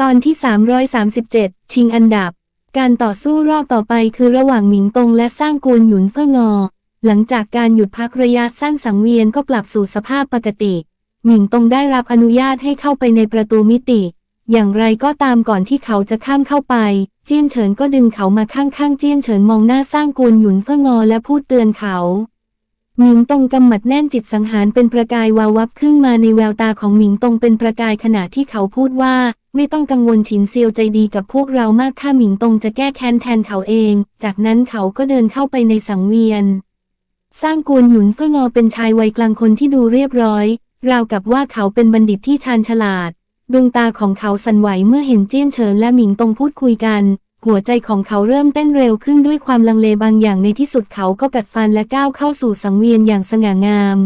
ตอนที่ 337 ชิงอันดับ การต่อสู้รอบต่อไปคือระหว่างหมิงตงและสร้างกวนหยุนเฟิ่งอ หลังจากการหยุดพักระยะสั้นสังเวียนก็กลับสู่สภาพปกติ หมิงตงได้รับอนุญาตให้เข้าไปในประตูมิติ อย่างไรก็ตามก่อนที่เขาจะข้ามเข้าไป เจี้ยนเฉินก็ดึงเขามาข้างๆ เจี้ยนเฉินมองหน้าสร้างกวนหยุนเฟิ่งอและพูดเตือนเขาหมิงตงกำหมัดแน่นจิตสังหารเป็นประกายวาววับขึ้นมาในแววตาของหมิงตงเป็นประกายขณะที่เขาพูดว่า ไม่ต้องกังวลฉินเซียวใจดีกับพวกเรามากข้าหมิงตงจะแก้แค้นแทนเขาเอง จากนั้นเขาก็เดินเข้าไปในสังเวียน สร้างกวนหยุนเฟิ่งอเป็นชายวัยกลางคนที่ดูเรียบร้อย ราวกับว่าเขาเป็นบัณฑิตที่ชาญฉลาด ดวงตาของเขาสั่นไหวเมื่อเห็นเจี้ยนเฉินและหมิงตงพูดคุยกัน หัวใจของเขาเริ่มเต้นเร็วขึ้นด้วยความลังเลบางอย่างในที่สุดเขาก็กัดฟันและก้าวเข้าสู่สังเวียนอย่างสง่างาม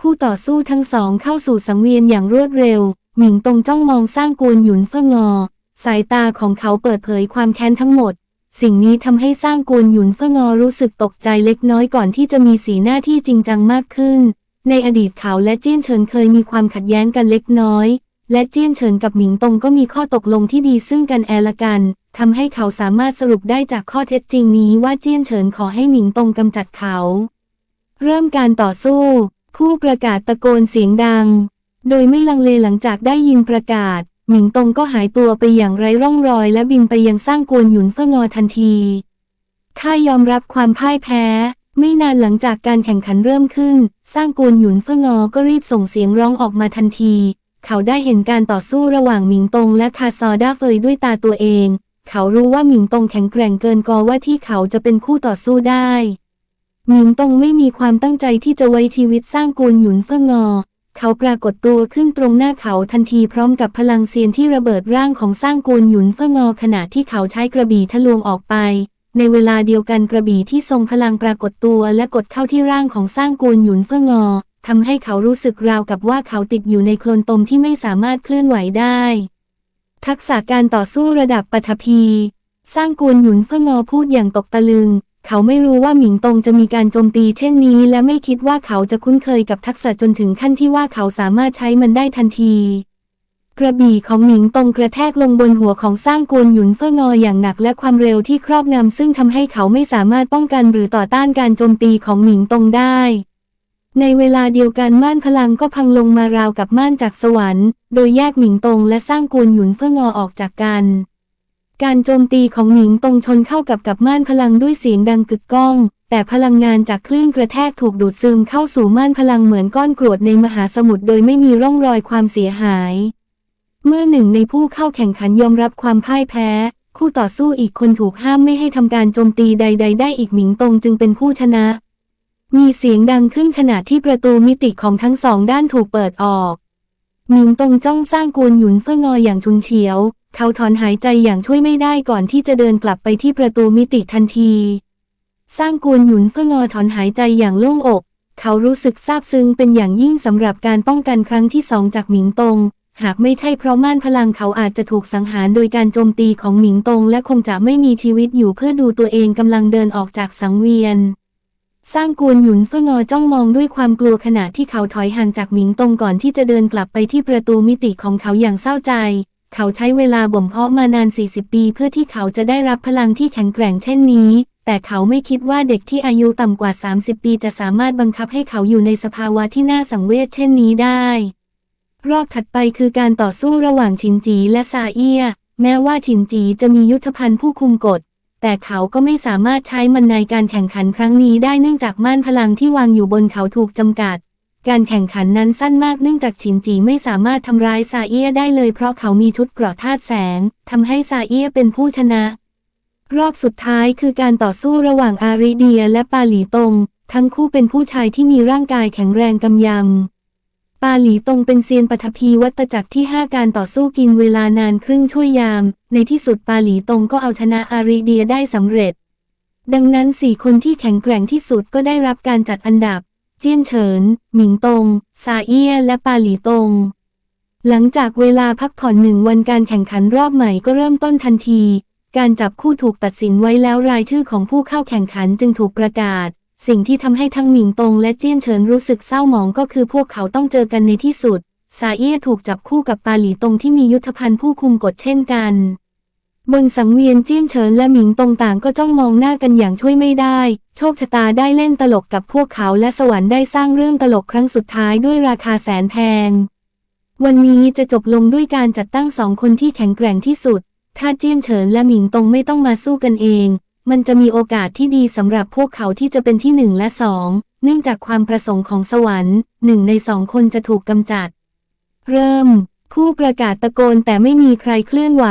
คู่ต่อสู้ทั้งสองเข้าสู่สังเวียนอย่างรวดเร็ว หมิงตงจ้องมองสร้างกวนหยุนเฟิ่งอ สายตาของเขาเปิดเผยความแค้นทั้งหมด สิ่งนี้ทำให้สร้างกวนหยุนเฟิ่งอรู้สึกตกใจเล็กน้อยก่อนที่จะมีสีหน้าที่จริงจังมากขึ้น ในอดีตเขาและเจี้ยนเฉินเคยมีความขัดแย้งกันเล็กน้อย และเจี้ยนเฉินกับหมิงตงก็มีข้อตกลงที่ดีซึ่งกันและละกันทำให้เขาสามารถสรุปได้จากข้อเท็จจริงนี้ว่าเจี้ยนเฉินขอให้หมิงตงกำจัดเขา เริ่มการต่อสู้ ผู้ประกาศตะโกนเสียงดัง โดยไม่ลังเลหลังจากได้ยินประกาศ หมิงตงก็หายตัวไปอย่างไร้ร่องรอย และบินไปยังสร้างกวนหยุนเฟิ่งอทันทีข้ายอมรับความพ่ายแพ้ ไม่นานหลังจากการแข่งขันเริ่มขึ้น สร้างกวนหยุนเฟิ่งอก็รีบส่งเสียงร้องออกมาทันที เขาได้เห็นการต่อสู้ระหว่างหมิงตงและคาซอด้าเฟยด้วยตาตัวเอง เขารู้ว่าหมิงตงแข็งแกร่งเกินกอว่าที่เขาจะเป็นคู่ต่อสู้ได้หมิงตงไม่มีความตั้งใจที่จะไว้ชีวิตสร้างกวนหยุนเฟิ่งอ เขาปรากฏตัวขึ้นตรงหน้าเขาทันทีพร้อมกับพลังเซียนที่ระเบิดร่างของสร้างกวนหยุนเฟิ่งอขณะที่เขาใช้กระบี่ทะลวงออกไป ในเวลาเดียวกันกระบี่ที่ทรงพลังปรากฏตัวและกดเข้าที่ร่างของสร้างกวนหยุนเฟิ่งอทำให้เขารู้สึกราวกับว่าเขาติดอยู่ในโคลนตมที่ไม่สามารถเคลื่อนไหวได้ ทักษะการต่อสู้ระดับปฐพี สร้างกวนหยุนเฟิ่งอพูดอย่างตกตะลึง เขาไม่รู้ว่าหมิงตงจะมีการโจมตีเช่นนี้ และไม่คิดว่าเขาจะคุ้นเคยกับทักษะจนถึงขั้นที่ว่าเขาสามารถใช้มันได้ทันที กระบี่ของหมิงตงกระแทกลงบนหัวของสร้างกวนหยุนเฟิ่งออย่างหนักและความเร็วที่ครอบงำซึ่งทำให้เขาไม่สามารถป้องกันหรือต่อต้านการโจมตีของหมิงตงได้ในเวลาเดียวกันม่านพลังก็พังลงมาราวกับม่านจากสวรรค์ โดยแยกหมิงตงและสร้างกวนหยุนเฟิ่งอออกจากกัน การโจมตีของหมิงตงชนเข้ากับกับม่านพลังด้วยเสียงดังกึกก้อง แต่พลังงานจากคลื่นกระแทกถูกดูดซึมเข้าสู่ม่านพลังเหมือนก้อนกรวดในมหาสมุทรโดยไม่มีร่องรอยความเสียหาย เมื่อหนึ่งในผู้เข้าแข่งขันยอมรับความพ่ายแพ้ คู่ต่อสู้อีกคนถูกห้ามไม่ให้ทำการโจมตีใด ๆ ได้อีกหมิงตงจึงเป็นผู้ชนะ มีเสียงดังขึ้นขณะที่ประตูมิติของทั้งสองด้านถูกเปิดออก หมิงตงจ้องสร้างกวนหยุนเฟิ่องออย่างชุนเฉียว เขาถอนหายใจอย่างช่วยไม่ได้ก่อนที่จะเดินกลับไปที่ประตูมิติทันที สร้างกวนหยุนเฟิ่องอถอนหายใจอย่างโล่งอก เขารู้สึกซาบซึ้งเป็นอย่างยิ่งสำหรับการป้องกันครั้งที่สองจากหมิงตง หากไม่ใช่เพราะม่านพลังเขาอาจจะถูกสังหารโดยการโจมตีของหมิงตง และคงจะไม่มีชีวิตอยู่เพื่อดูตัวเองกำลังเดินออกจากสังเวียน สร้างกวนหยุนเฟิงอจ้องมองด้วยความกลัวขณะที่เขาถอยห่างจากหมิงตงก่อนที่จะเดินกลับไปที่ประตูมิติของเขาอย่างเศร้าใจ เขาใช้เวลาบ่มเพาะมานาน 40 ปี เพื่อที่เขาจะได้รับพลังที่แข็งแกร่งเช่นนี้ แต่เขาไม่คิดว่าเด็กที่อายุต่ำกว่า 30 ปีจะสามารถบังคับให้เขาอยู่ในสภาวะที่น่าสังเวชเช่นนี้ได้ รอบถัดไปคือการต่อสู้ระหว่างฉินจีและซาเอียแม้ว่าฉินจีจะมียุทธภัณฑ์ผู้คุมกฎ แต่เขาก็ไม่สามารถใช้มันในการแข่งขันครั้งนี้ได้เนื่องจากม่านพลังที่วางอยู่บนเขาถูกจำกัด การแข่งขันนั้นสั้นมากเนื่องจากฉินจีไม่สามารถทำร้ายซาเอียได้เลยเพราะเขามีชุดเกราะธาตุแสงทำให้ซาเอียเป็นผู้ชนะ รอบสุดท้ายคือการต่อสู้ระหว่างอาริเดียและปาหลีตง ทั้งคู่เป็นผู้ชายที่มีร่างกายแข็งแรงกำยำ ปาหลีตงเป็นเซียนปฐพีวัตจักรที่ 5 การต่อสู้กินเวลานานครึ่งช่วยยาม ในที่สุดปาหลีตงก็เอาชนะอาริเดียได้สำเร็จ ดังนั้นสี่คนที่แข็งแกร่งที่สุดก็ได้รับการจัดอันดับ เจี้ยนเฉิน หมิงตง ซาเอีย และปาหลีตง หลังจากเวลาพักผ่อนหนึ่งวันการแข่งขันรอบใหม่ก็เริ่มต้นทันที การจับคู่ถูกตัดสินไว้แล้วรายชื่อของผู้เข้าแข่งขันจึงถูกประกาศ สิ่งที่ทำให้ทั้งหมิงตงและเจี้ยนเฉินรู้สึกเศร้าหมองก็คือพวกเขาต้องเจอกันในที่สุด ซาเอียถูกจับคู่กับปาหลีตงที่มียุทธภัณฑ์ผู้คุมกฎเช่นกัน บนสังเวียนเจี้ยนเฉินและหมิงตงต่างก็จ้องมองหน้ากันอย่างช่วยไม่ได้ โชคชะตาได้เล่นตลกกับพวกเขาและสวรรค์ได้สร้างเรื่องตลกครั้งสุดท้ายด้วยราคาแสนแพง วันนี้จะจบลงด้วยการจัดตั้งสองคนที่แข็งแกร่งที่สุด ถ้าเจี้ยนเฉินและหมิงตงไม่ต้องมาสู้กันเอง มันจะมีโอกาสที่ดีสำหรับพวกเขาที่จะเป็นที่หนึ่งและสองเนื่องจากความประสงค์ของสวรรค์หนึ่งในสองคนจะถูกกำจัด เริ่ม ผู้ประกาศตะโกนแต่ไม่มีใครเคลื่อนไหว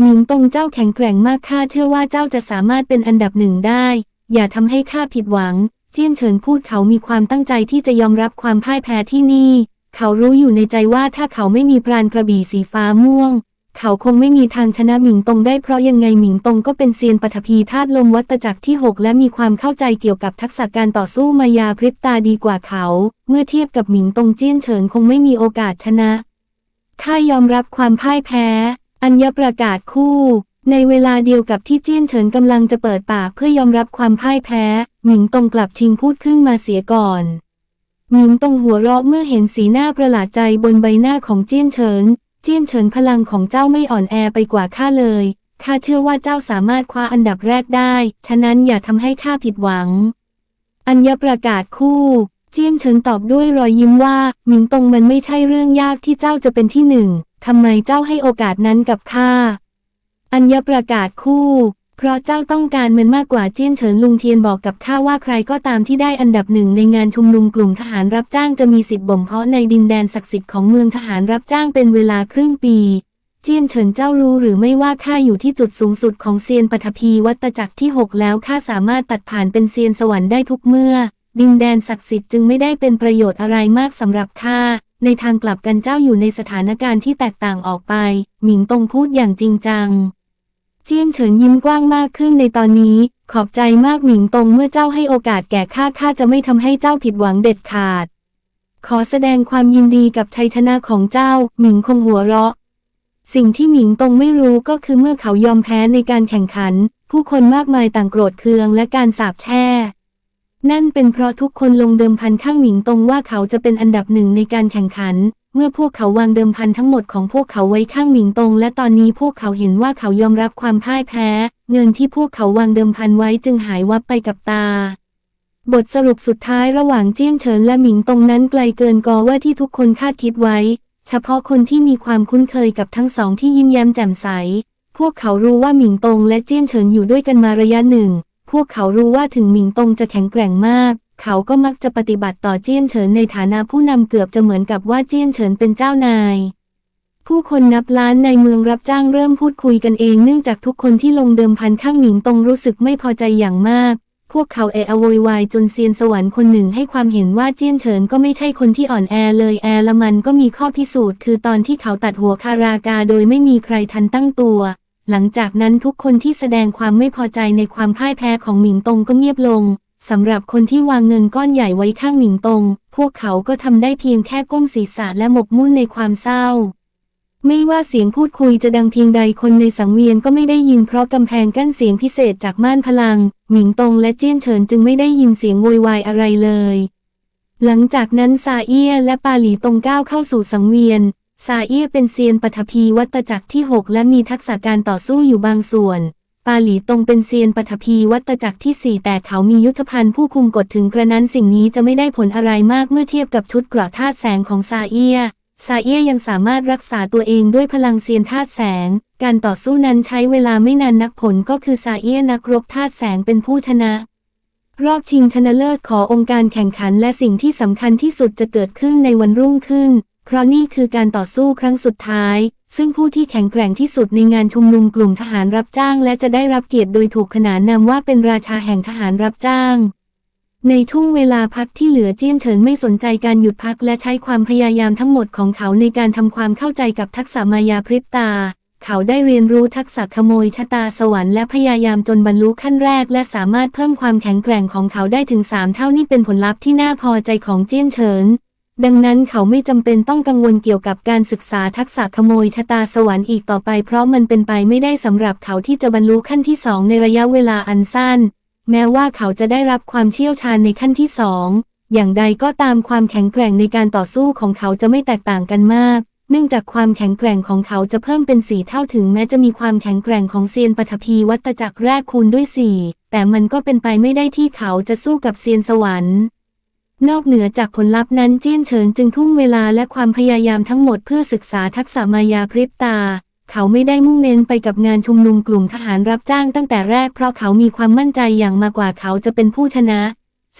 หมิงตงเจ้าแข็งแกร่งมากข้าเชื่อว่าเจ้าจะสามารถเป็นอันดับหนึ่งได้ อย่าทำให้ข้าผิดหวัง เจียนเฉินพูดเขามีความตั้งใจที่จะยอมรับความพ่ายแพ้ที่นี่ เขารู้อยู่ในใจว่าถ้าเขาไม่มีปราณกระบี่สีฟ้าม่วง เขาคงไม่มีทางชนะหมิงตงได้เพราะยังไงหมิงตงก็เป็นเซียนปฐพีธาตุลมวัตจักรที่ 6 และมีความเข้าใจเกี่ยวกับทักษะการต่อสู้มายาพริบตาดีกว่าเขา เมื่อเทียบกับหมิงตงเจี้ยนเฉินคงไม่มีโอกาสชนะข้ายอมรับความพ่ายแพ้ อัญญประกาศคู่ ในเวลาเดียวกับที่เจี้ยนเฉินกำลังจะเปิดปากเพื่อยอมรับความพ่ายแพ้ หมิงตงกลับชิงพูดขึ้นมาเสียก่อนหมิงตงหัวเราะเมื่อเห็นสีหน้าประหลาดใจบนใบหน้าของเจี้ยนเฉิน เจี้ยนเฉินพลังของเจ้าไม่อ่อนแอไปกว่าข้าเลย ข้าเชื่อว่าเจ้าสามารถคว้าอันดับแรกได้ ฉะนั้นอย่าทำให้ข้าผิดหวัง อัญญประกาศคู่ เจี้ยนเฉินตอบด้วยรอยยิ้มว่าหมิงตงมันไม่ใช่เรื่องยากที่เจ้าจะเป็นที่หนึ่งทำไมเจ้าให้โอกาสนั้นกับข้า อัญญประกาศคู่ เพราะเจ้าต้องการมันมากกว่าเจี้ยนเฉินลุงเทียนบอกกับข้าว่าใครก็ตามที่ได้อันดับหนึ่งในงานชุมนุมกลุ่มทหารรับจ้างจะมีสิทธิ์บ่มเพาะในดินแดนศักดิ์สิทธิ์ของเมืองทหารรับจ้างเป็นเวลาครึ่งปี เจี้ยนเฉินเจ้ารู้หรือไม่ว่าข้าอยู่ที่จุดสูงสุดของเซียนปฐพีวัตจักรที่6แล้วข้าสามารถตัดผ่านเป็นเซียนสวรรค์ได้ทุกเมื่อ ดินแดนศักดิ์สิทธิ์จึงไม่ได้เป็นประโยชน์อะไรมากสำหรับข้าในทางกลับกันเจ้าอยู่ในสถานการณ์ที่แตกต่างออกไป หมิงตงพูดอย่างจริงจัง เจี้ยนเฉินยิ้มกว้างมากขึ้นในตอนนี้ ขอบใจมากหมิงตงเมื่อเจ้าให้โอกาสแก่ข้าข้าจะไม่ทำให้เจ้าผิดหวังเด็ดขาด ขอแสดงความยินดีกับชัยชนะของเจ้า หมิงคงหัวเราะ สิ่งที่หมิงตงไม่รู้ก็คือเมื่อเขายอมแพ้ในการแข่งขัน ผู้คนมากมายต่างโกรธเคืองและการสาปแช่นั่นเป็นเพราะทุกคนลงเดิมพันข้างหมิงตงว่าเขาจะเป็นอันดับหนึ่งในการแข่งขัน เมื่อพวกเขาวางเดิมพันทั้งหมดของพวกเขาไว้ข้างหมิงตง และตอนนี้พวกเขาเห็นว่าเขายอมรับความพ่ายแพ้ เงินที่พวกเขาวางเดิมพันไว้จึงหายวับไปกับตา บทสรุปสุดท้ายระหว่างเจี้ยนเฉินและหมิงตงนั้นไกลเกินกอว่าที่ทุกคนคาดคิดไว้ เฉพาะคนที่มีความคุ้นเคยกับทั้งสองที่ยิ้มแย้มแจ่มใส พวกเขารู้ว่าหมิงตงและเจี้ยนเฉินอยู่ด้วยกันมาระยะหนึ่ง พวกเขารู้ว่าถึงหมิงตงจะแข็งแกร่งมาก เขาก็มักจะปฏิบัติต่อเจี้ยนเฉินในฐานะผู้นำเกือบจะเหมือนกับว่าเจี้ยนเฉินเป็นเจ้านาย ผู้คนนับล้านในเมืองรับจ้างเริ่มพูดคุยกันเองเนื่องจากทุกคนที่ลงเดิมพันข้างหมิงตงรู้สึกไม่พอใจอย่างมาก พวกเขาเอะอะโวยวายจนเซียนสวรรค์คนหนึ่งให้ความเห็นว่าเจี้ยนเฉินก็ไม่ใช่คนที่อ่อนแอเลยแอละมันก็มีข้อพิสูจน์คือตอนที่เขาตัดหัวคารากาโดยไม่มีใครทันตั้งตัว หลังจากนั้นทุกคนที่แสดงความไม่พอใจในความพ่ายแพ้ของหมิงตงก็เงียบลง สำหรับคนที่วางเงินก้อนใหญ่ไว้ข้างหมิงตง พวกเขาก็ทำได้เพียงแค่ก้มศีรษะและหมกมุ่นในความเศร้า ไม่ว่าเสียงพูดคุยจะดังเพียงใดคนในสังเวียนก็ไม่ได้ยินเพราะกำแพงกั้นเสียงพิเศษจากม่านพลัง หมิงตงและเจี้ยนเฉินจึงไม่ได้ยินเสียงโวยวายอะไรเลย หลังจากนั้นซาเอียและปาหลีตงก้าวเข้าสู่สังเวียนซาเอียเป็นเซียนปฐพีวัตจักรที่ 6 และมีทักษะการต่อสู้อยู่บางส่วน ปาหลีตงเป็นเซียนปฐพีวัตจักรที่ 4 แต่เขามียุทธภัณฑ์ผู้คุมกฎถึงกระนั้นสิ่งนี้จะไม่ได้ผลอะไรมากเมื่อเทียบกับชุดเกราะธาตุแสงของซาเอียซาเอียยังสามารถรักษาตัวเองด้วยพลังเซียนธาตุแสง การต่อสู้นั้นใช้เวลาไม่นานนักผลก็คือซาเอียนักรบธาตุแสงเป็นผู้ชนะ รอบชิงชนะเลิศขอองค์การแข่งขันและสิ่งที่สำคัญที่สุดจะเกิดขึ้นในวันรุ่งขึ้น เพราะนี่คือการต่อสู้ครั้งสุดท้าย ซึ่งผู้ที่แข็งแกร่งที่สุดในงานชุมนุมกลุ่มทหารรับจ้าง และจะได้รับเกียรติโดยถูกขนานนามว่าเป็นราชาแห่งทหารรับจ้าง ในช่วงเวลาพักที่เหลือเจี้ยนเฉินไม่สนใจการหยุดพักและใช้ความพยายามทั้งหมดของเขาในการทำความเข้าใจกับทักษะมายาพริบตา เขาได้เรียนรู้ทักษะขโมยชะตาสวรรค์และพยายามจนบรรลุขั้นแรก และสามารถเพิ่มความแข็งแกร่งของเขาได้ถึง 3 เท่านี่เป็นผลลัพธ์ที่น่าพอใจของเจี้ยนเฉิน ดังนั้นเขาไม่จำเป็นต้องกังวลเกี่ยวกับการศึกษาทักษะขโมยชะตาสวรรค์อีกต่อไป เพราะมันเป็นไปไม่ได้สำหรับเขาที่จะบรรลุขั้นที่สองในระยะเวลาอันสั้น แม้ว่าเขาจะได้รับความเชี่ยวชาญในขั้นที่สองอย่างใดก็ตามความแข็งแกร่งในการต่อสู้ของเขาจะไม่แตกต่างกันมาก เนื่องจากความแข็งแกร่งของเขาจะเพิ่มเป็นสี่เท่าถึงแม้จะมีความแข็งแกร่งของเซียนปฐพีวัตจักรแรกคูณด้วยสี่แต่มันก็เป็นไปไม่ได้ที่เขาจะสู้กับเซียนสวรรค์ นอกเหนือจากผลลัพธ์นั้นเจี้ยนเฉินจึงทุ่มเวลาและความพยายามทั้งหมดเพื่อศึกษาทักษะมายาพริบตา เขาไม่ได้มุ่งเน้นไปกับงานชุมนุมกลุ่มทหารรับจ้างตั้งแต่แรกเพราะเขามีความมั่นใจอย่างมากกว่าเขาจะเป็นผู้ชนะ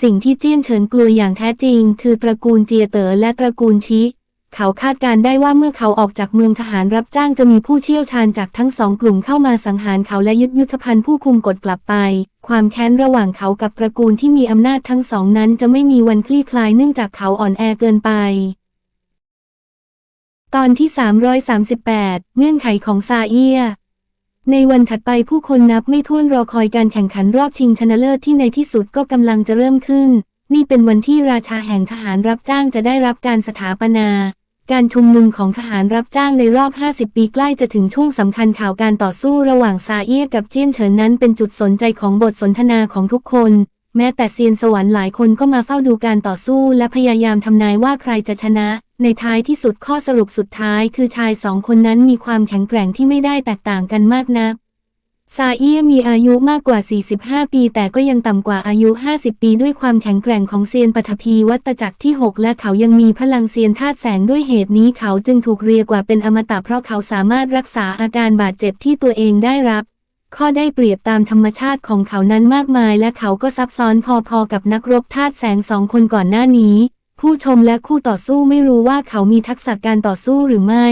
สิ่งที่เจี้ยนเฉินกลัวอย่างแท้จริง คือตระกูลเจียเต๋อและตระกูลชิ เขาคาดการได้ว่าเมื่อเขาออกจากเมืองทหารรับจ้างจะมีผู้เชี่ยวชาญจากทั้งสองกลุ่มเข้ามาสังหารเขาและยึดยุทธภัณฑ์ผู้คุมกดกลับไป ความแค้นระหว่างเขากับตระกูลที่มีอำนาจทั้งสองนั้นจะไม่มีวันคลี่คลายเนื่องจากเขาอ่อนแอเกินไป ตอนที่ 338 เงื่อนไขของซาเอียในวันถัดไปผู้คนนับไม่ถ้วนรอคอยการแข่งขันรอบชิงชนะเลิศที่ในที่สุดก็กำลังจะเริ่มขึ้น นี่เป็นวันที่ราชาแห่งทหารรับจ้างจะได้รับการสถาปนา การชุมนุมของทหารรับจ้างในรอบ 50 ปีใกล้จะถึงช่วงสำคัญข่าวการต่อสู้ระหว่างซาเอียกับเจี้ยนเฉินนั้นเป็นจุดสนใจของบทสนทนาของทุกคน แม้แต่เซียนสวรรค์หลายคนก็มาเฝ้าดูการต่อสู้และพยายามทำนายว่าใครจะชนะ ในท้ายที่สุดข้อสรุปสุดท้ายคือชายสองคนนั้นมีความแข็งแกร่งที่ไม่ได้แตกต่างกันมากนัก ซาเอียมีอายุมากกว่า 45 ปี แต่ก็ยังต่ำกว่าอายุ 50 ปีด้วยความแข็งแกร่งของเซียนปฐพีวัตจักรที่ 6 และเขายังมีพลังเซียนธาตุแสงด้วยเหตุนี้เขาจึงถูกเรียกว่าเป็นอมตะเพราะเขาสามารถรักษาอาการบาดเจ็บที่ตัวเองได้รับ ข้อได้เปรียบตามธรรมชาติของเขานั้นมากมาย และเขาก็ซับซ้อนพอๆกับนักรบธาตุแสงสองคนก่อนหน้านี้ ผู้ชมและคู่ต่อสู้ไม่รู้ว่าเขามีทักษะการต่อสู้หรือไม่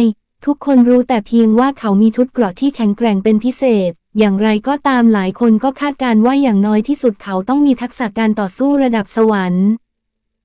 ทุกคนรู้แต่เพียงว่าเขามีชุดเกราะที่แข็งแกร่งเป็นพิเศษ อย่างไรก็ตามหลายคนก็คาดการณ์ว่าอย่างน้อยที่สุดเขาต้องมีทักษะการต่อสู้ระดับสวรรค์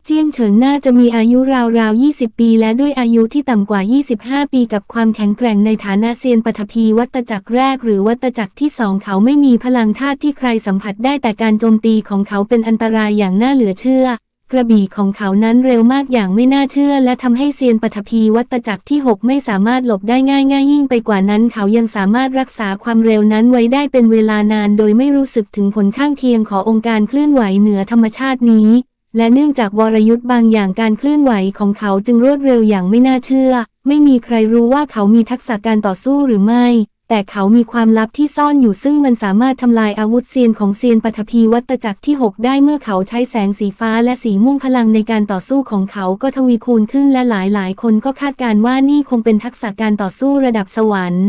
เจียงเฉินน่าจะมีอายุราวๆ 20 ปี และด้วยอายุที่ต่ำกว่า 25 ปีกับความแข็งแกร่งในฐานะเซียนปฐพีวัตจักรแรกหรือวัตจักรที่สองเขาไม่มีพลังธาตุที่ใครสัมผัสได้แต่การโจมตีของเขาเป็นอันตรายอย่างน่าเหลือเชื่อ กระบี่ของเขานั้นเร็วมากอย่างไม่น่าเชื่อ และทำให้เซียนปฐพีวัตจักรที่ 6 ไม่สามารถหลบได้ง่ายง่ายยิ่งไปกว่านั้น เขายังสามารถรักษาความเร็วนั้นไว้ได้เป็นเวลานาน โดยไม่รู้สึกถึงผลข้างเคียงขององค์การเคลื่อนไหวเหนือธรรมชาตินี้ และเนื่องจากวรยุทธ์บางอย่างการเคลื่อนไหวของเขาจึงรวดเร็วอย่างไม่น่าเชื่อ ไม่มีใครรู้ว่าเขามีทักษะการต่อสู้หรือไม่ แต่เขามีความลับที่ซ่อนอยู่ซึ่งมันสามารถทำลายอาวุธเซียนของเซียนปฐพีวัตจักรที่ 6 ได้เมื่อเขาใช้แสงสีฟ้าและสีม่วงพลังในการต่อสู้ของเขาก็ทวีคูณขึ้นและหลายๆคนก็คาดการณ์ว่านี่คงเป็นทักษะการต่อสู้ระดับสวรรค์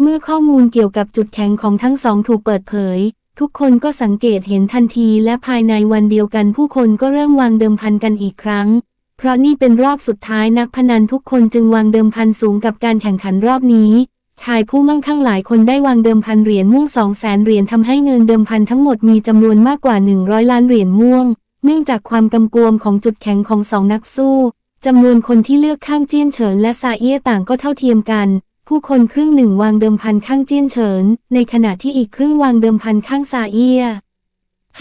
เมื่อข้อมูลเกี่ยวกับจุดแข็งของทั้งสองถูกเปิดเผย ทุกคนก็สังเกตเห็นทันทีและภายในวันเดียวกันผู้คนก็เริ่มวางเดิมพันกันอีกครั้งเพราะนี่เป็นรอบสุดท้ายนักพนันทุกคนจึงวางเดิมพันสูงกับการแข่งขันรอบนี้ ชายผู้มั่งคั่งหลายคนได้วางเดิมพันเหรียญม่วงสองแสนเหรียญทำให้เงินเดิมพันทั้งหมดมีจำนวนมากกว่า 100 ล้านเหรียญม่วง เนื่องจากความกำกวมของจุดแข็งของสองนักสู้จำนวนคนที่เลือกข้างเจี้ยนเฉินและซาเอี้ยต่างก็เท่าเทียมกัน ผู้คนครึ่งหนึ่งวางเดิมพันข้างเจี้ยนเฉิน ในขณะที่อีกครึ่งวางเดิมพันข้างซาเอี้ย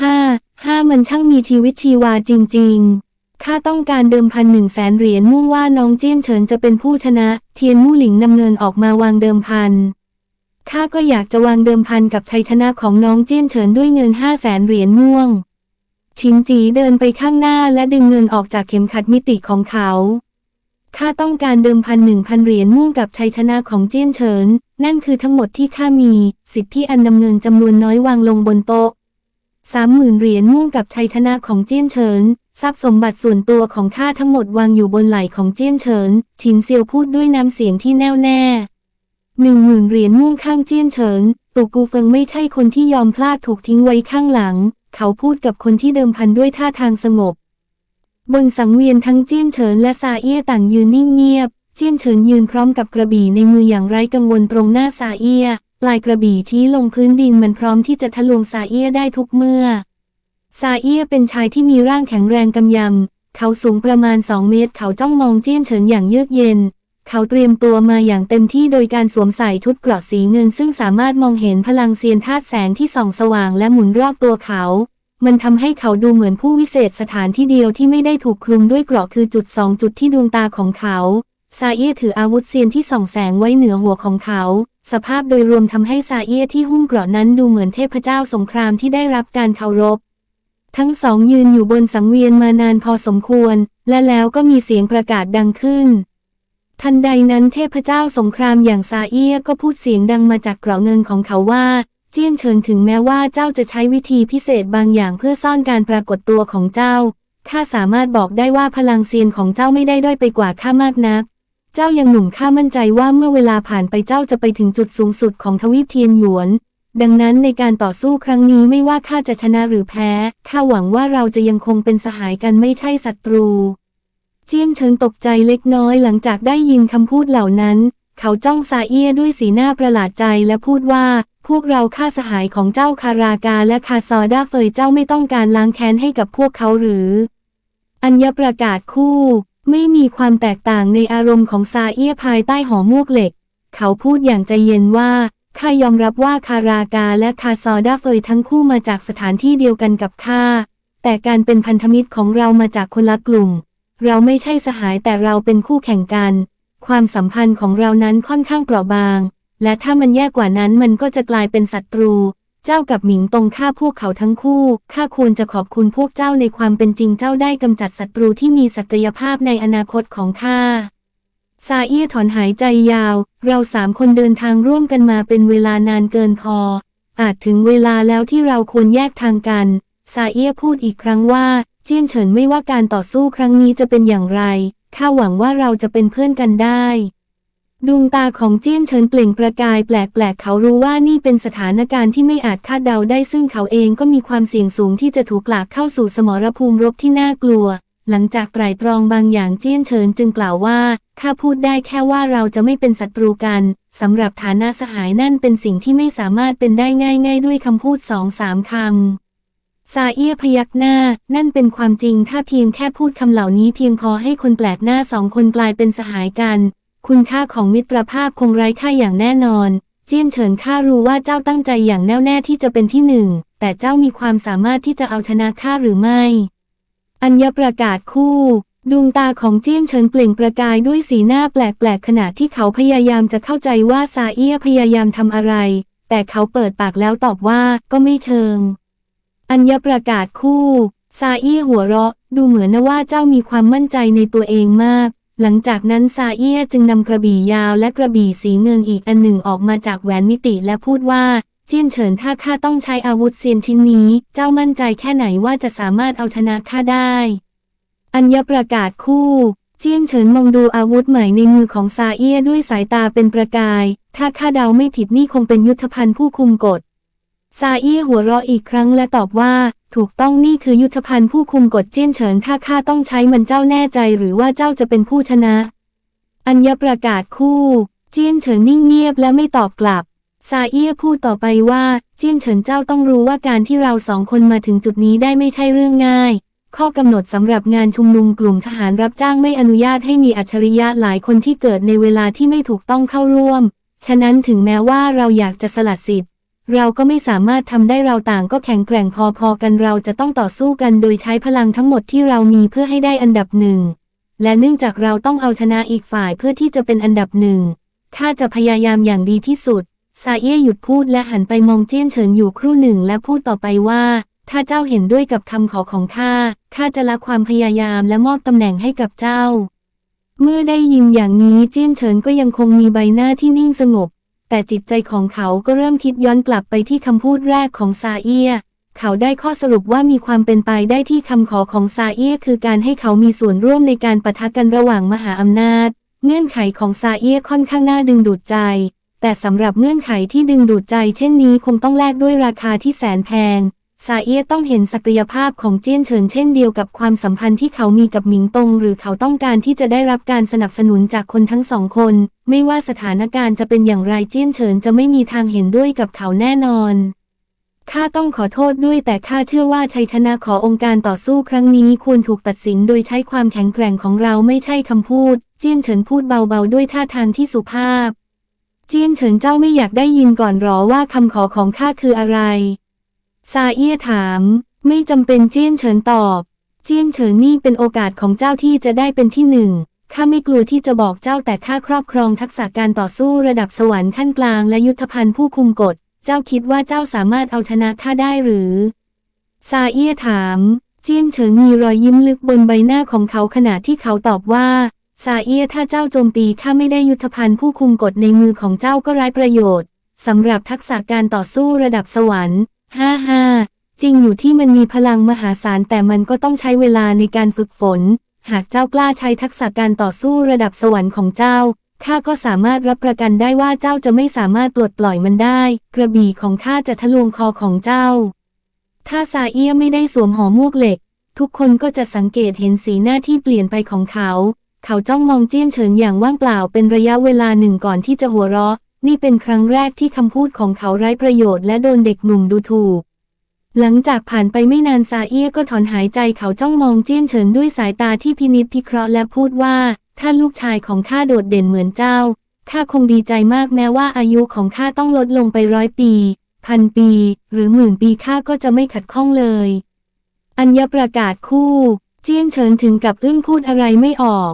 ห้าห้ามันช่างมีชีวิตชีวาจริง ๆ ข้าต้องการเดิมพันหนึ่งแสนเหรียญมุ่งว่าน้องเจี้ยนเฉินจะเป็นผู้ชนะ เทียนมู่หลิงนำเงินออกมาวางเดิมพัน ข้าก็อยากจะวางเดิมพันกับชัยชนะของน้องเจี้ยนเฉินด้วยเงินห้าแสนเหรียญม่วง ชินจีเดินไปข้างหน้าและดึงเงินออกจากเข็มขัดมิติของเขา ข้าต้องการเดิมพันหนึ่งพันเหรียญม่วงกับชัยชนะของเจี้ยนเฉิน นั่นคือทั้งหมดที่ข้ามี สิทธิอันดำเนินจำนวนน้อยวางลงบนโต๊ะสามหมื่นเหรียญม่วงกับชัยชนะของเจี้ยนเฉิน ทรัพย์สมบัติส่วนตัวของข้าทั้งหมดวางอยู่บนไหล่ของเจี้ยนเฉินชินเซียวพูดด้วยน้ำเสียงที่แน่วแน่หนึ่งหมื่นเหรียญม่วงข้างเจี้ยนเฉินตูกูเฟิงไม่ใช่คนที่ยอมพลาดถูกทิ้งไว้ข้างหลัง เขาพูดกับคนที่เดิมพันด้วยท่าทางสงบบนสังเวียนทั้งเจี้ยนเฉินและซาเอี้ยต่างยืนนิ่งเงียบ เจี้ยนเฉินยืนพร้อมกับกระบี่ในมืออย่างไร้กังวลตรงหน้าซาเอี้ยปลายกระบี่ชี้ลงพื้นดินมันพร้อมที่จะทะลวงซาเอี้ยได้ทุกเมื่อ ซาเอียเป็นชายที่มีร่างแข็งแรงกำยำ เขาสูงประมาณสองเมตร เขาจ้องมองเจี้ยนเฉินอย่างเยือกเย็น เขาเตรียมตัวมาอย่างเต็มที่โดยการสวมใส่ชุดเกราะสีเงิน ซึ่งสามารถมองเห็นพลังเซียนธาตุแสงที่ส่องสว่างและหมุนรอบตัวเขา มันทำให้เขาดูเหมือนผู้วิเศษสถานที่เดียวที่ไม่ได้ถูกคลุมด้วยเกราะคือจุดสองจุดที่ดวงตาของเขาซาเอียถืออาวุธเซียนที่ส่องแสงไว้เหนือหัวของเขา สภาพโดยรวมทำให้ซาเอียที่หุ้มเกราะนั้นดูเหมือนเทพเจ้าสงครามที่ได้รับการเคารพ ทั้งสองยืนอยู่บนสังเวียนมานานพอสมควร และแล้วก็มีเสียงประกาศดังขึ้น ทันใดนั้นเทพเจ้าสงครามอย่างซาเอียก็พูดเสียงดังมาจากเกราะเงินของเขาว่า เจี้ยนเฉินถึงแม้ว่าเจ้าจะใช้วิธีพิเศษบางอย่างเพื่อซ่อนการปรากฏตัวของเจ้า ข้าสามารถบอกได้ว่าพลังเซียนของเจ้าไม่ได้ด้อยไปกว่าข้ามากนัก เจ้ายังหนุ่มข้ามั่นใจว่าเมื่อเวลาผ่านไปเจ้าจะไปถึงจุดสูงสุดของทวีปเทียนหยวน ดังนั้นในการต่อสู้ครั้งนี้ไม่ว่าข้าจะชนะหรือแพ้ ข้าหวังว่าเราจะยังคงเป็นสหายกันไม่ใช่ศัตรู เจียงเฉินตกใจเล็กน้อยหลังจากได้ยินคำพูดเหล่านั้น เขาจ้องซาเอียด้วยสีหน้าประหลาดใจและพูดว่า พวกเราฆ่าสหายของเจ้าคารากาและคาซอดาเฟยเจ้าไม่ต้องการล้างแค้นให้กับพวกเขาหรือ อัญญประกาศคู่ ไม่มีความแตกต่างในอารมณ์ของซาเอียภายใต้หอมวกเหล็ก เขาพูดอย่างใจเย็นว่า ข้ายอมรับว่าคารากาและคาซอดาเฟยทั้งคู่มาจากสถานที่เดียวกันกับข้า แต่การเป็นพันธมิตรของเรามาจากคนละกลุ่ม เราไม่ใช่สหายแต่เราเป็นคู่แข่งกัน ความสัมพันธ์ของเรานั้นค่อนข้างเปราะบาง และถ้ามันแย่กว่านั้นมันก็จะกลายเป็นศัตรู เจ้ากับหมิงตรงฆ่าพวกเขาทั้งคู่ข้าควรจะขอบคุณพวกเจ้าในความเป็นจริงเจ้าได้กำจัดศัตรูที่มีศักยภาพในอนาคตของข้า ซาเอียถอนหายใจยาว เราสามคนเดินทางร่วมกันมาเป็นเวลานานเกินพอ อาจถึงเวลาแล้วที่เราควรแยกทางกัน ซาเอียพูดอีกครั้งว่า เจียนเฉินไม่ว่าการต่อสู้ครั้งนี้จะเป็นอย่างไร ข้าหวังว่าเราจะเป็นเพื่อนกันได้ ดวงตาของเจียนเฉินเปล่งประกายแปลกๆ เขารู้ว่านี่เป็นสถานการณ์ที่ไม่อาจคาดเดาได้ซึ่งเขาเองก็มีความเสี่ยงสูงที่จะถูกหลากเข้าสู่สมรภูมิรบที่น่ากลัว หลังจากไตร่ตรองบางอย่างเจี้ยนเฉินจึงกล่าวว่าข้าพูดได้แค่ว่าเราจะไม่เป็นศัตรูกันสำหรับฐานะสหายนั่นเป็นสิ่งที่ไม่สามารถเป็นได้ง่าย ๆ ด้วยคำพูดสองสามคำซาเอียพยักหน้า นั่นเป็นความจริงถ้าเพียงแค่พูดคำเหล่านี้เพียงพอให้คนแปลกหน้าสองคนกลายเป็นสหายกัน คุณค่าของมิตรภาพคงไร้ค่าอย่างแน่นอน เจี้ยนเฉินข้ารู้ว่าเจ้าตั้งใจอย่างแน่วแน่ที่จะเป็นที่หนึ่งแต่เจ้ามีความสามารถที่จะเอาชนะข้าหรือไม่ อัญญประกาศคู่ ดวงตาของเจี้ยนเฉินเปล่งประกายด้วยสีหน้าแปลกๆ ขณะที่เขาพยายามจะเข้าใจว่าซาเอียพยายามทำอะไร แต่เขาเปิดปากแล้วตอบว่าก็ไม่เชิง อัญญประกาศคู่ซาอี้หัวเราะ ดูเหมือนว่าเจ้ามีความมั่นใจในตัวเองมาก หลังจากนั้นซาเอี้ยจึงนำกระบี่ยาวและกระบี่สีเงินอีกอันหนึ่งออกมาจากแหวนมิติและพูดว่า เจี้ยนเฉินถ้าข้าต้องใช้อาวุธเซียนชิ้นนี้ เจ้ามั่นใจแค่ไหนว่าจะสามารถเอาชนะข้าได้ อัญญประกาศคู่ เจี้ยนเฉินมองดูอาวุธใหม่ในมือของซาเอี้ยด้วยสายตาเป็นประกาย ถ้าข้าเดาไม่ผิดนี่คงเป็นยุทธภัณฑ์ผู้คุมกฎ ซาเอี้ยหัวเราะอีกครั้งและตอบว่า ถูกต้องนี่คือยุทธภัณฑ์ผู้คุมกฎเจี้ยนเฉินถ้าข้าต้องใช้มันเจ้าแน่ใจหรือว่าเจ้าจะเป็นผู้ชนะ อัญญประกาศคู่ เจี้ยนเฉินนิ่งเงียบและไม่ตอบกลับ ซาเอี้ยพูดต่อไปว่า เจี้ยนเฉินเจ้าต้องรู้ว่าการที่เราสองคนมาถึงจุดนี้ได้ไม่ใช่เรื่องง่าย ข้อกำหนดสำหรับงานชุมนุมกลุ่มทหารรับจ้างไม่อนุญาตให้มีอัจฉริยะหลายคนที่เกิดในเวลาที่ไม่ถูกต้องเข้าร่วม ฉะนั้นถึงแม้ว่าเราอยากจะสละสิทธิ์เราก็ไม่สามารถทำได้เราต่างก็แข็งแกร่งพอๆกันเราจะต้องต่อสู้กันโดยใช้พลังทั้งหมดที่เรามีเพื่อให้ได้อันดับหนึ่ง และเนื่องจากเราต้องเอาชนะอีกฝ่ายเพื่อที่จะเป็นอันดับหนึ่งข้าจะพยายามอย่างดีที่สุด ซาเอี้ยหยุดพูดและหันไปมองเจี้ยนเฉินอยู่ครู่หนึ่งและพูดต่อไปว่า ถ้าเจ้าเห็นด้วยกับคำขอของข้า ข้าจะละความพยายามและมอบตำแหน่งให้กับเจ้า เมื่อได้ยินอย่างนี้เจี้ยนเฉินก็ยังคงมีใบหน้าที่นิ่งสงบ แต่จิตใจของเขาก็เริ่มคิดย้อนกลับไปที่คำพูดแรกของซาเอียเขาได้ข้อสรุปว่ามีความเป็นไปได้ที่คำขอของซาเอียคือการให้เขามีส่วนร่วมในการปะทะกันระหว่างมหาอำนาจ เงื่อนไขของซาเอียค่อนข้างน่าดึงดูดใจ แต่สำหรับเงื่อนไขที่ดึงดูดใจเช่นนี้คงต้องแลกด้วยราคาที่แสนแพง ซาเอียต้องเห็นศักยภาพของเจี้ยนเฉินเช่นเดียวกับความสัมพันธ์ที่เขามีกับหมิงตง หรือเขาต้องการที่จะได้รับการสนับสนุนจากคนทั้งสองคน ไม่ว่าสถานการณ์จะเป็นอย่างไรเจี้ยนเฉินจะไม่มีทางเห็นด้วยกับเขาแน่นอนข้าต้องขอโทษด้วยแต่ข้าเชื่อว่าชัยชนะขององค์การต่อสู้ครั้งนี้ควรถูกตัดสินโดยใช้ความแข็งแกร่งของเราไม่ใช่คำพูด เจี้ยนเฉินพูดเบาๆด้วยท่าทางที่สุภาพ เจี้ยนเฉินเจ้าไม่อยากได้ยินก่อนหรอว่าคำขอของข้าคืออะไร ซาเอี้ยถาม ไม่จำเป็นเจี้ยนเฉินตอบ เจี้ยนเฉินนี่เป็นโอกาสของเจ้าที่จะได้เป็นที่หนึ่งข้าไม่กลัวที่จะบอกเจ้าแต่ข้าครอบครองทักษะการต่อสู้ระดับสวรรค์ขั้นกลางและยุทธภัณฑ์ผู้คุมกฎ เจ้าคิดว่าเจ้าสามารถเอาชนะข้าได้หรือ ซาเอี้ยถาม เจียงเฉิงมีรอยยิ้มลึกบนใบหน้าของเขาขณะที่เขาตอบว่า ซาเอียถ้าเจ้าโจมตีข้าไม่ได้ยุทธภัณฑ์ผู้คุมกฎในมือของเจ้าก็ไร้ประโยชน์สำหรับทักษะการต่อสู้ระดับสวรรค์ฮ่าฮ่าจริงอยู่ที่มันมีพลังมหาศาลแต่มันก็ต้องใช้เวลาในการฝึกฝน หากเจ้ากล้าใช้ทักษะการต่อสู้ระดับสวรรค์ของเจ้าข้าก็สามารถรับประกันได้ว่าเจ้าจะไม่สามารถปลดปล่อยมันได้ กระบี่ของข้าจะทะลวงคอของเจ้า ถ้าซาเอียไม่ได้สวมหอมวกเหล็ก ทุกคนก็จะสังเกตเห็นสีหน้าที่เปลี่ยนไปของเขา เขาจ้องมองเจี้ยนเฉินอย่างว่างเปล่าเป็นระยะเวลาหนึ่งก่อนที่จะหัวเราะ นี่เป็นครั้งแรกที่คำพูดของเขาไร้ประโยชน์และโดนเด็กหนุ่มดูถูก หลังจากผ่านไปไม่นานซาเอียก็ถอนหายใจเขาจ้องมองเจี้ยนเฉินด้วยสายตาที่พินิจพิเคราะห์และพูดว่า ถ้าลูกชายของข้าโดดเด่นเหมือนเจ้าข้าคงดีใจมากแม้ว่าอายุของข้าต้องลดลงไปร้อยปี พันปี หรือหมื่นปีข้าก็จะไม่ขัดข้องเลย อัญญประกาศคู่ เจี้ยงเฉินถึงกับอึ้งพูดอะไรไม่ออก